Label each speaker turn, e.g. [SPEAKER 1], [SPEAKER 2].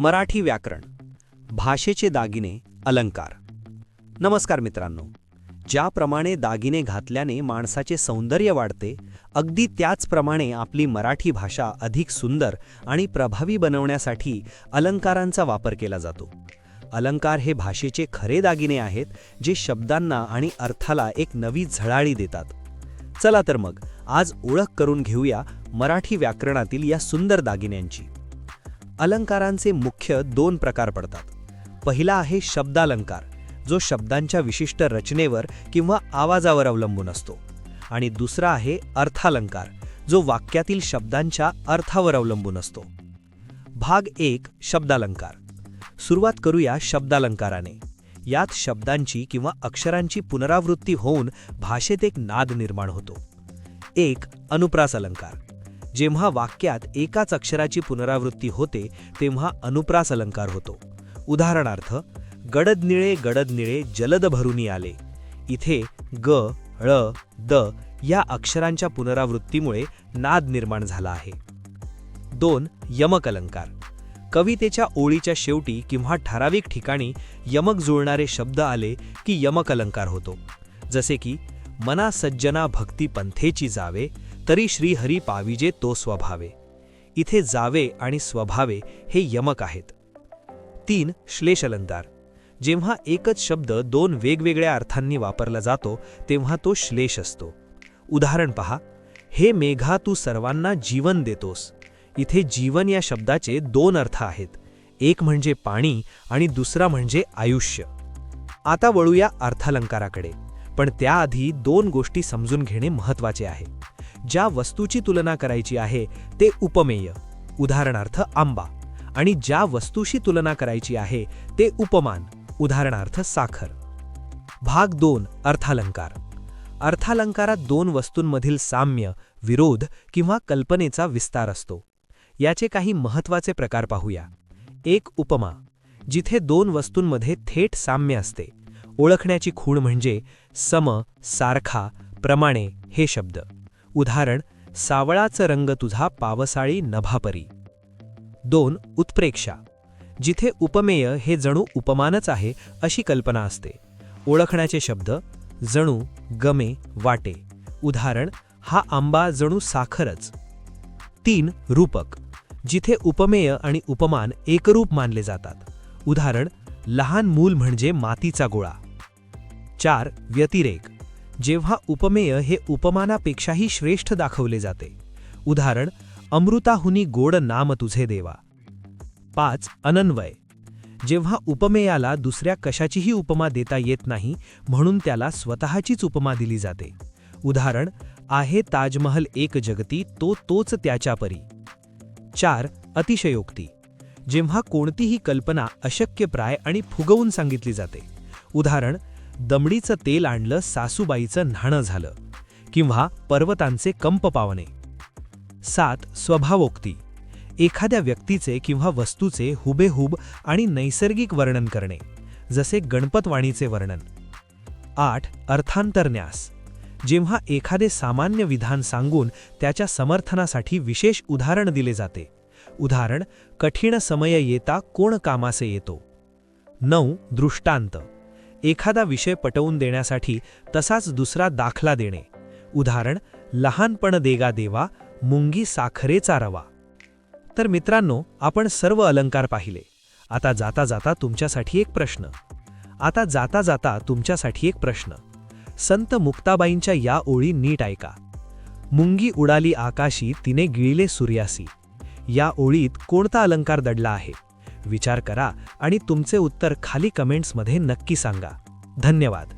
[SPEAKER 1] मराठी व्याकरण भाषेचे दागिने अलंकार. नमस्कार मित्रांनो. ज्याप्रमाणे दागिने घातल्याने माणसाचे सौंदर्य वाढते अगदी त्याचप्रमाणे आपली मराठी भाषा अधिक सुंदर आणि प्रभावी बनवण्यासाठी अलंकारांचा वापर केला जातो. अलंकार हे भाषेचे खरे दागिने आहेत जे शब्दांना आणि अर्थाला एक नवी झळाळी देतात. चला तर मग आज ओळख करून घेऊया मराठी व्याकरणातील या सुंदर दागिन्यांची. अलंकारांचे मुख्य दोन प्रकार पडतात. पहिला आहे शब्दालंकार जो शब्दांच्या विशिष्ट रचनेवर किंवा आवाजावर अवलंबून असतो. आणि दुसरा आहे अर्थालंकार जो वाक्यातील शब्दांच्या अर्थावर अवलंबून असतो. भाग एक शब्दालंकार. सुरुवात करूया शब्दालंकाराने. यात शब्दांची किंवा अक्षरांची पुनरावृत्ती होऊन भाषेत एक नाद निर्माण होतो. एक अनुप्रास अलंकार. जेव्हा वाक्यात एकाच अक्षराची पुनरावृत्ती होते तेव्हा अनुप्रास अलंकार होतो. उदाहरणार्थ गडद निळे गडद निळे जलद भरुनी आले. इथे ग ळ द या अक्षरांच्या पुनरावृत्तीमुळे नाद निर्माण झाला आहे. दोन यमक अलंकार. कवितेच्या ओळीच्या शेवटी किंवा ठराविक ठिकाणी यमक जुळणारे शब्द आले की यमक अलंकार होतो. जसे की मना सज्जना भक्ती पंथेची जावे तरी श्रीहरी पाविजे तो स्वभावे. इथे जावे आणि स्वभावे हे यमक आहेत. तीन श्लेष अलंकार जेव्हा एकच शब्द दोन वेगवेगळ्या अर्थांनी वापरला जातो तेव्हा तो श्लेष असतो. उदाहरण पहा. हे मेघा तू सर्वांना जीवन देतोस. इथे जीवन या शब्दाचे दोन अर्थ आहेत. एक म्हणजे पाणी आणि दुसरा म्हणजे आयुष्य. आता वळूया अर्थालंकाराकडे. पण त्याआधी दोन गोष्टी समजून घेणे महत्त्वाचे आहे. ज्या वस्तूची तुलना करायची आहे ते उपमेय. उदाहरणार्थ आंबा. आणि ज्या वस्तूशी तुलना करायची आहे ते उपमान. उदाहरणार्थ साखर. भाग दोन अर्थालंकार. अर्थालंकारात दोन वस्तूंमधील साम्य विरोध किंवा कल्पनेचा विस्तार असतो. याचे काही महत्त्वाचे प्रकार पाहूया. एक उपमा. जिथे दोन वस्तूंमध्ये थेट साम्य असते. ओळखण्याची खूण म्हणजे सम सारखा प्रमाणे हे शब्द. उदाहरण सावळाचं रंग तुझा पावसाळी नभापरी. दोन उत्प्रेक्षा. जिथे उपमेय हे जणू उपमानच आहे अशी कल्पना असते. ओळखण्याचे शब्द जणू गमे वाटे. उदाहरण हा आंबा जणू साखरच. तीन रूपक. जिथे उपमेय आणि उपमान एकरूप मानले जातात. उदाहरण लहान मूल म्हणजे मातीचा गोळा. चार व्यतिरेक. जेव्हा उपमेय हे उपमानापेक्षाही श्रेष्ठ दाखवले जाते. उदाहरण अमृताहुनी गोड नाम तुझे देवा. पाच अनन्वय. जेव्हा उपमेयाला दुसऱ्या कशाचीही उपमा देता येत नाही म्हणून त्याला स्वतःचीच उपमा दिली जाते. उदाहरण आहे ताजमहल एक जगती तो तोच त्याच्या परी. चार अतिशयोक्ती. जेव्हा कोणतीही कल्पना अशक्यप्राय आणि फुगवून सांगितली जाते. उदाहरण दमडीचं तेल आणलं सासूबाईचं न्हाणं झालं किंवा पर्वतांचे कंप पावणे. सात स्वभावोक्ती. एखाद्या व्यक्तीचे किंवा वस्तूचे हुबेहूब आणि नैसर्गिक वर्णन करणे जसे गणपतवाणीचे वर्णन. आठ अर्थांतरन्यास. जेव्हा एखादे सामान्य विधान सांगून त्याच्या समर्थनासाठी विशेष उदाहरण दिले जाते. उदाहरण कठीण समय येता कोण कामासे येतो. नऊ दृष्टांत. एखादा विषय पटवून देण्यासाठी तसाच दुसरा दाखला देणे. उदाहरण लहानपण देगा देवा मुंगी साखरेचा रवा. तर मित्रांनो आपण सर्व अलंकार पाहिले. आता जाता जाता तुमच्यासाठी एक प्रश्न. आता जाता जाता तुमच्यासाठी एक प्रश्न. संत मुक्ताबाईंच्या या ओळी नीट ऐका. मुंगी उडाली आकाशी तिने गिळले सूर्यासी. या ओळीत कोणता अलंकार दडला आहे? विचार करा आणि तुमचे उत्तर खाली कमेंट्समध्ये नक्की सांगा. धन्यवाद.